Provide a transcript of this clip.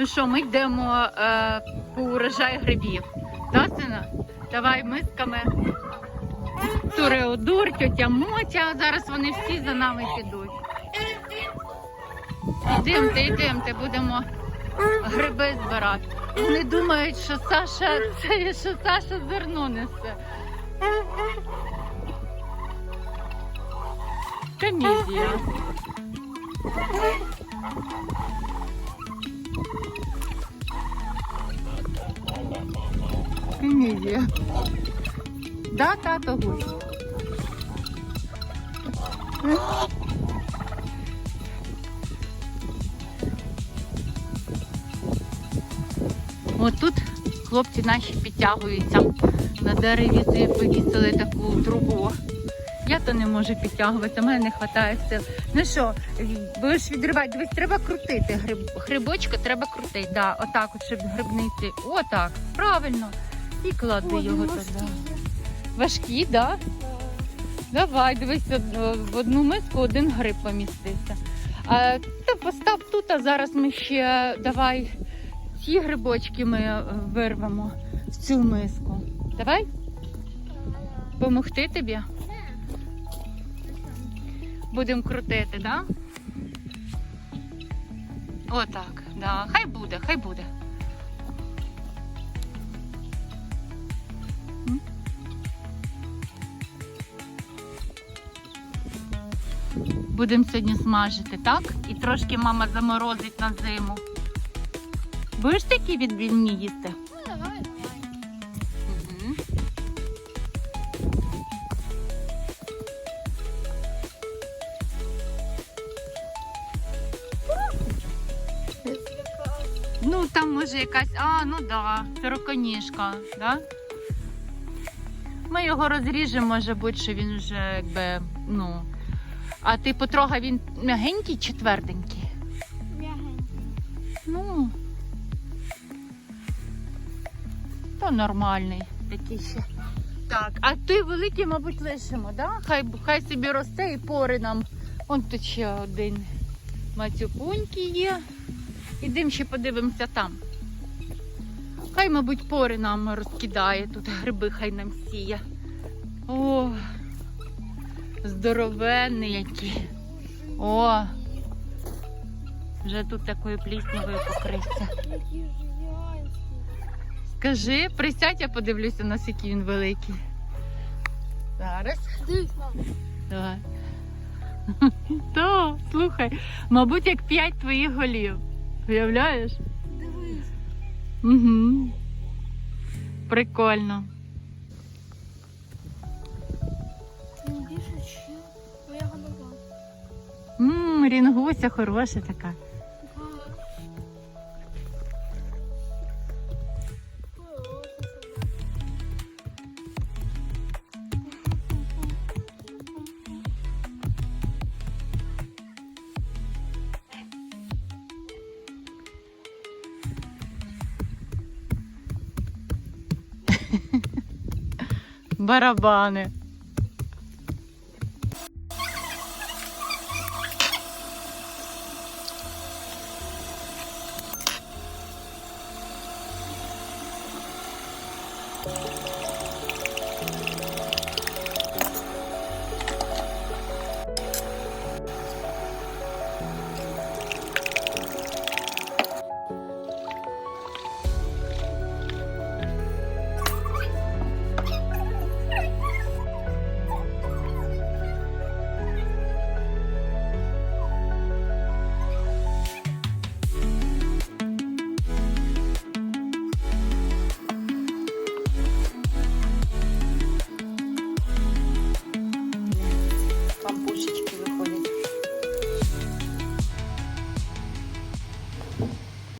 Ну що, ми йдемо е, по урожай грибів. Да, сина? Давай мисками. Туреодур, тьотя Мотя. Зараз вони всі за нами підуть. Йдемте, йдемте, будемо гриби збирати. Вони думають, що Саша це що Саша зерно несе. Комедія. Комедія. Да, тато гусь. От тут хлопці наші підтягуються. На дереві повісили таку трубу. Я то не можу підтягуватися, мене не вистачає сил. Ну що, будеш відривати, дивись, треба крутити гриб, грибочка, треба крутити. Да, отак, от, щоб грибниці. Отак, правильно. І клади його туди. Важкі, так? Да? Давай, дивись, в одну миску один гриб помістився. А ти постав тут, а зараз ми ще давай ці грибочки ми е, вирвемо в цю миску. Давай? Помогти тобі? Будемо крутити, так? Да? Отак, да. Хай буде, хай буде. Будемо сьогодні смажити, так? І трошки мама заморозить на зиму. Будеш такі відбивні їсти? Ну, там може якась. А, ну да, сороконіжка, да? Ми його розріжемо, може бути, що він вже якби, ну. А ти потрогай, він м'ягенький чи тверденький? Ну. То нормальний такий ще. Так, а той великий, мабуть, лишимо, да? Хай, хай собі росте і пори нам. Он тут ще один мацюпунький є. Ідемо ще подивимося там. Хай, мабуть, пори нам розкидає, тут гриби хай нам сіє. О, здоровенний які. О, вже тут такою пліснявою покрився. Скажи, присядь, я подивлюся, наскільки він великий. Зараз. Давай. То, слухай, мабуть, як п'ять твоїх голів. Уявляєш? Угу. Прикольно. Більше чи моя голова. Ммм, рінгуся хороша така. Барабани.